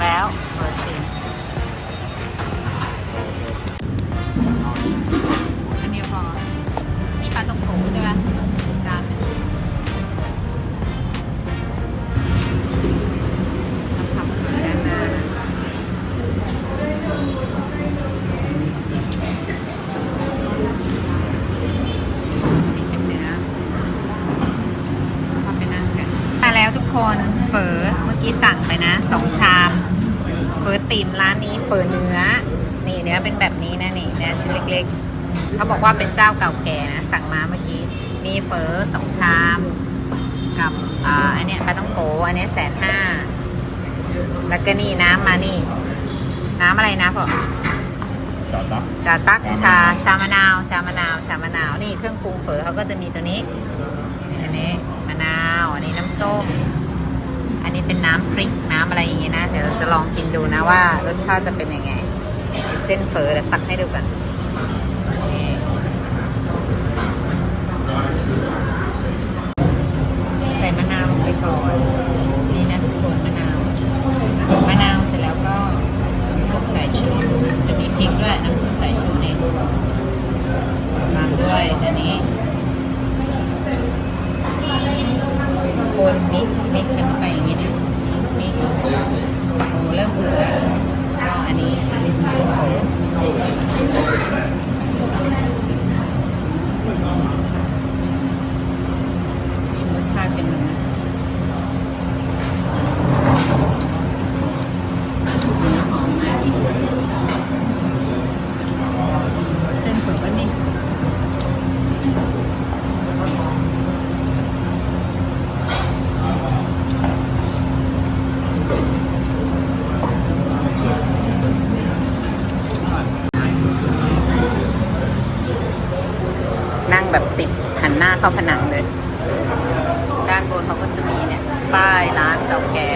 แล้วเปิดติ่มอันนี้พอนี่ปลาต้มโขงใช่ไหมจานหนึ่ง แล้วทุกคนเฝอเมื่อกี้สั่งไปนะสองชาม เฝอติ่มร้านนี้เฝอเนื้อ นี่เนื้อเป็นแบบนี้นะนี่เนื้อชิ้นเล็กๆ เขาบอกว่าเป็นเจ้าเก่าแก่นะสั่งมาเมื่อกี้ มีเฝอสองชาม กับอ่าอันเนี้ยปลาต้องโกอันเนี้แสนห้าแล้วก็นี่น้ำมานี่ น้ำอะไรนะพ่อจอดตับจาตักชาชามะนาว ชามะนาว ชามะนาว นี่เครื่องปรุงเฝอเขาก็จะมีตัวนี้ อันนี้มะนาว อันนี้น้ำส้มอันนี้ เป็นน้ำพริกน้ำอะไรอย่างงี้นะ เดี๋ยวเราจะลองกินดูนะว่ารสชาติจะเป็นยังไงเส้นเฝอเดี๋ยวตักให้ดูกันใส่มะนาวลงไปก่อนนี่นะทุกคนมะนาวมะนาวเสร็จแล้วก็น้ำส้มสายชูจะมีพริกด้วยน้ำส้มสายชูเนี่ยตามด้วยอันนี้คนมิกซ์มิกซ์กันเข้าไปอย่างนี้นะ นี่มิกซ์โอ้เริ่มอืดแล้วก็อันนี้โอ้โหชิมรสชาติกันดูนะ เนื้อหอมมากเส้นเผือกก็นี่นั่งแบบติดหันหน้า เข้าผนังเลย ด้านบนเขาก็จะมีเนี่ย ป้ายร้านเก่าแก่